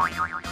Oi, oi, oi.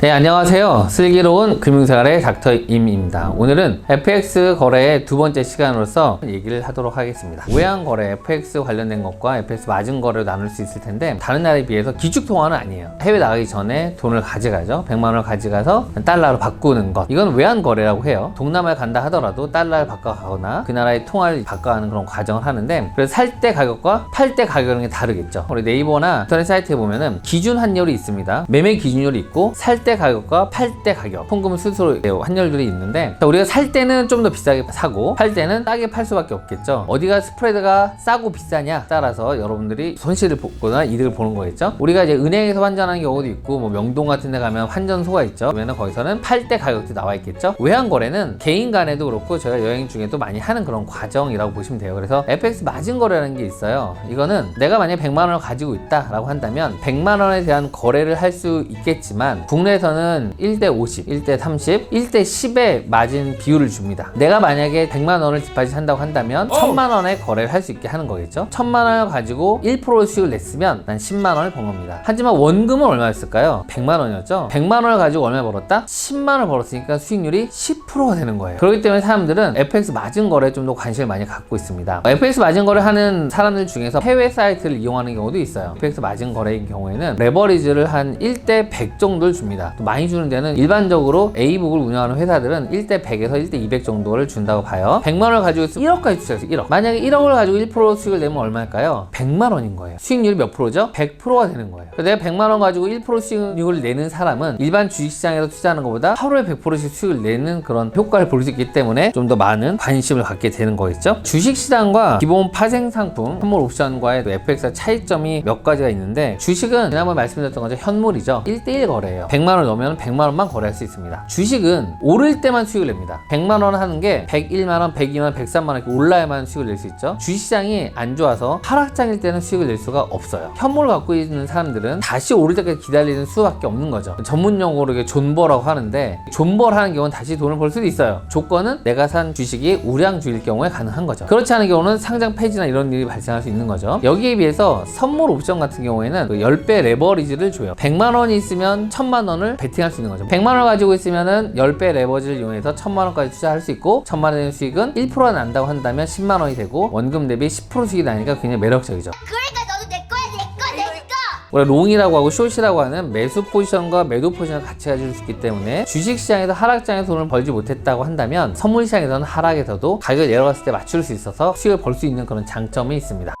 네, 안녕하세요. 슬기로운 금융생활의 닥터 임입니다. 오늘은 FX 거래의 두 번째 시간으로서 얘기를 하도록 하겠습니다. 외환 거래, FX 관련된 것과 FX 맞은 거래를 나눌 수 있을 텐데 다른 나라에 비해서 기축 통화는 아니에요. 해외 나가기 전에 돈을 가져가죠. 100만 원을 가져가서 달러로 바꾸는 것. 이건 외환 거래라고 해요. 동남아에 간다 하더라도 달러를 바꿔가거나 그 나라의 통화를 바꿔가는 그런 과정을 하는데 그래서 살 때 가격과 팔 때 가격은 다르겠죠. 우리 네이버나 인터넷 사이트에 보면은 기준 환율이 있습니다. 매매 기준율이 있고 살때 가격과 팔 때 가격, 송금 수수료 환율들이 있는데 자, 우리가 살 때는 좀 더 비싸게 사고 팔 때는 싸게 팔 수밖에 없겠죠. 어디가 스프레드가 싸고 비싸냐 따라서 여러분들이 손실을 보거나 이득을 보는 거겠죠. 우리가 이제 은행에서 환전하는 경우도 있고 뭐 명동 같은 데 가면 환전소가 있죠. 그러면 거기서는 팔 때 가격도 나와 있겠죠. 외환 거래는 개인 간에도 그렇고 제가 여행 중에도 많이 하는 그런 과정이라고 보시면 돼요. 그래서 FX 마진 거래라는 게 있어요. 이거는 내가 만약에 100만 원을 가지고 있다라고 한다면 100만 원에 대한 거래를 할 수 있겠지만 국내 에서는 1대 50, 1대 30, 1대 10의 마진 비율을 줍니다. 내가 만약에 100만 원을 디파짓 한다고 한다면 1000만 원에 거래를 할 수 있게 하는 거겠죠. 1000만 원을 가지고 1% 수익을 냈으면 난 10만 원을 번 겁니다. 하지만 원금은 얼마였을까요? 100만 원이었죠. 100만 원을 가지고 얼마 벌었다? 10만 원을 벌었으니까 수익률이 10%가 되는 거예요. 그렇기 때문에 사람들은 FX 마진 거래에 좀 더 관심을 많이 갖고 있습니다. FX 마진 거래 하는 사람들 중에서 해외 사이트를 이용하는 경우도 있어요. FX 마진 거래인 경우에는 레버리지를 한 1대 100 정도를 줍니다. 또 많이 주는 데는 일반적으로 A북을 운영하는 회사들은 1대 100에서 1대 200 정도를 준다고 봐요. 100만 원을 가지고 있으면 1억까지 투자했어요. 1억. 만약에 1억을 가지고 1% 수익을 내면 얼마일까요? 100만 원인 거예요. 수익률이 몇 프로죠? 100%가 되는 거예요. 내가 100만 원 가지고 1% 수익률을 내는 사람은 일반 주식시장에서 투자하는 것보다 하루에 100%씩 수익을 내는 그런 효과를 볼 수 있기 때문에 좀 더 많은 관심을 갖게 되는 거겠죠. 주식시장과 기본 파생 상품, 선물 옵션과의 또 FX와 차이점이 몇 가지가 있는데 주식은 지난번에 말씀드렸던 것처럼 현물이죠. 1대1 거래예요. 100만 원을 넣으면 100만 원만 거래할 수 있습니다. 주식은 오를 때만 수익을 냅니다. 100만 원 하는 게 101만 원, 102만 원, 103만 원 이렇게 올라야만 수익을 낼 수 있죠. 주식시장이 안 좋아서 하락장일 때는 수익을 낼 수가 없어요. 현물을 갖고 있는 사람들은 다시 오를 때까지 기다리는 수밖에 없는 거죠. 전문 용어로 존버라고 하는데 존버하는 경우는 다시 돈을 벌 수도 있어요. 조건은 내가 산 주식이 우량주일 경우에 가능한 거죠. 그렇지 않은 경우는 상장 폐지나 이런 일이 발생할 수 있는 거죠. 여기에 비해서 선물 옵션 같은 경우에는 그 10배 레버리지를 줘요. 100만 원이 있으면 1000만 원을 베팅할 수 있는 거죠. 100만 원을 가지고 있으면은 10배 레버리지를 이용해서 1000만 원까지 투자할 수 있고 1000만 원의 수익은 1%가 난다고 한다면 10만 원이 되고 원금 대비 10% 수익이 나니까 굉장히 매력적이죠. 그러니까 너도 내 거야 내거내 거. 원래 롱이라고 하고 숏이라고 하는 매수 포지션과 매도 포지션을 같이 가질 수 있기 때문에 주식시장에서 하락장에서 돈을 벌지 못했다고 한다면 선물시장에서는 하락에서도 가격이 내려갔을 때 맞출 수 있어서 수익을 벌 수 있는 그런 장점이 있습니다.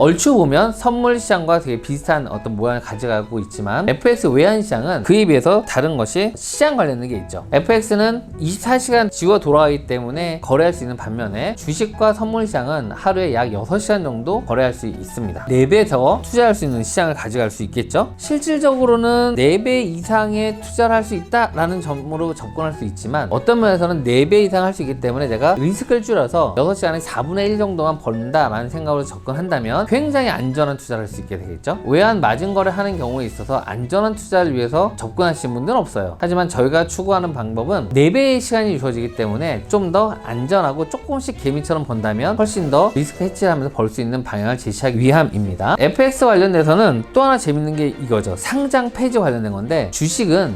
얼추 보면 선물 시장과 되게 비슷한 어떤 모양을 가져가고 있지만 FX 외환 시장은 그에 비해서 다른 것이 시장 관련된 게 있죠. FX는 24시간 지워 돌아가기 때문에 거래할 수 있는 반면에 주식과 선물 시장은 하루에 약 6시간 정도 거래할 수 있습니다. 4배 더 투자할 수 있는 시장을 가져갈 수 있겠죠. 실질적으로는 4배 이상의 투자를 할 수 있다라는 점으로 접근할 수 있지만 어떤 면에서는 4배 이상 할 수 있기 때문에 내가 리스크를 줄여서 6시간에 4분의 1 정도만 번다라는 생각으로 접근한다면 굉장히 안전한 투자를 할 수 있게 되겠죠. 외환 마진 거래 하는 경우에 있어서 안전한 투자를 위해서 접근하시는 분들은 없어요. 하지만 저희가 추구하는 방법은 4배의 시간이 주어지기 때문에 좀 더 안전하고 조금씩 개미처럼 번다면 훨씬 더 리스크 해치를 하면서 벌 수 있는 방향을 제시하기 위함입니다. FX 관련돼서는 또 하나 재밌는 게 이거죠. 상장 폐지 관련된 건데 주식은